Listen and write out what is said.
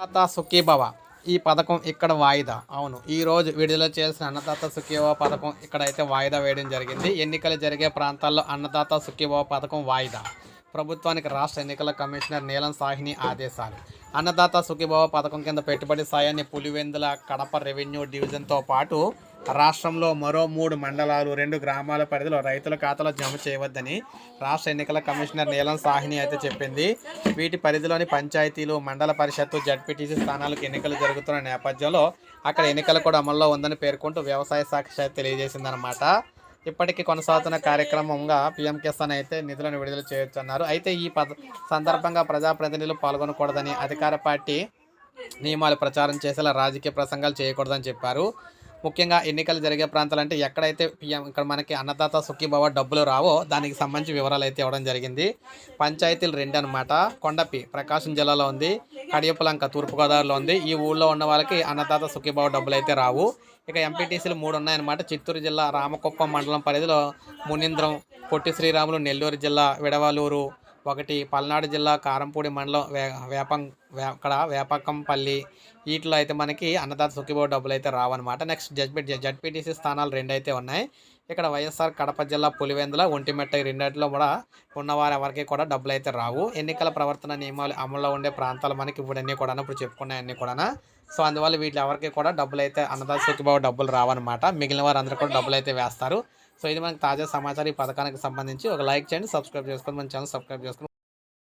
అన్నదాత సుఖీభవ. ఈ పథకం ఇక్కడ వాయిదా. అవును ఈ రోజు విడుదల చేసిన అన్నదాత సుఖీభవ పథకం ఇక్కడ అయితే వాయిదా వేయడం జరిగింది. ఎన్నికలు జరిగే ప్రాంతాల్లో అన్నదాత సుఖీభవ పథకం వాయిదా. ప్రభుత్వానికి రాష్ట్ర ఎన్నికల కమిషనర్ నీలం సాహిని ఆదేశాలు. అన్నదాత సుఖీభవ పథకం కింద పెట్టుబడి సాయాన్ని పులివెందుల కడప రెవెన్యూ డివిజన్తో పాటు రాష్ట్రంలో మరో మూడు మండలాలు రెండు గ్రామాల పరిధిలో రైతుల ఖాతాలో జమ చేయవద్దని రాష్ట్ర ఎన్నికల కమిషనర్ నీలం సాహిని అయితే చెప్పింది. వీటి పరిధిలోని పంచాయతీలు మండల పరిషత్తు జడ్పీటీసీ స్థానాలకు ఎన్నికలు జరుగుతున్న నేపథ్యంలో అక్కడ ఎన్నికలు కూడా అమల్లో ఉందని పేర్కొంటూ వ్యవసాయ శాఖ శాఖ తెలియజేసిందనమాట ఇప్పటికీ కొనసాగుతున్న కార్యక్రమంగా పీఎం కిసాన్ అయితే నిధులను విడుదల చేయొచ్చు అన్నారు అయితే ఈ పద సందర్భంగా ప్రజాప్రతినిధులు పాల్గొనకూడదని అధికార పార్టీ నియమాలు ప్రచారం చేసేలా రాజకీయ ప్రసంగాలు చేయకూడదని చెప్పారు. ముఖ్యంగా ఎన్నికలు జరిగే ప్రాంతాలంటే ఎక్కడైతే పిఎం ఇక్కడ మనకి అన్నదాత సుఖీభావ డబ్బులు రావో దానికి సంబంధించి వివరాలు అయితే ఇవ్వడం జరిగింది. పంచాయతీలు రెండు అనమాట కొండపి ప్రకాశం జిల్లాలో ఉంది. కడియపులంక తూర్పుగోదావరిలో ఉంది. ఈ ఊళ్ళో ఉన్న వాళ్ళకి అన్నదాత సుఖీభావ డబ్బులు అయితే రావు. ఇక ఎంపీటీసీలు మూడు ఉన్నాయన్నమాట చిత్తూరు జిల్లా రామకుప్పం మండలం పరిధిలో మునీంద్రం పొట్టి శ్రీరాములు నెల్లూరు జిల్లా విడవలూరు ఒకటి పల్నాడు జిల్లా కారంపూడి మండలం వే వేపం అక్కడ వేపకంపల్లి వీటిలో అయితే మనకి అన్నదాత సుఖీభావ డబ్బులు అయితే రావన్నమాట. నెక్స్ట్ జడ్పీ జడ్పీటీసీ స్థానాలు రెండు అయితే ఉన్నాయి. ఇక్కడ వైఎస్ఆర్ కడప జిల్లా పులివెందుల ఒంటిమెట్ట రెండింటిలో కూడా ఉన్నవారు ఎవరికి కూడా డబ్బులు అయితే రావు. ఎన్నికల ప్రవర్తన నియమాలు అమల్లో ఉండే ప్రాంతాలు మనకి ఇప్పుడు అన్నీ కూడా ఇప్పుడు చెప్పుకున్నాయి అన్నీ కూడా సో అందువల్ల వీటి ఎవరికి కూడా డబ్బులు అయితే అన్నదాత సుఖీభావ డబ్బులు రావన్నమాట. మిగిలిన వారు అందరూ కూడా డబ్బులు అయితే వేస్తారు. సో ఇది మనకు తాజా సమాచారం ఈ పథకానికి సంబంధించి. ఒక లైక్ చేయండి సబ్స్క్రైబ్ చేసుకొని మన ఛానల్ సబ్స్క్రైబ్ చేసుకొని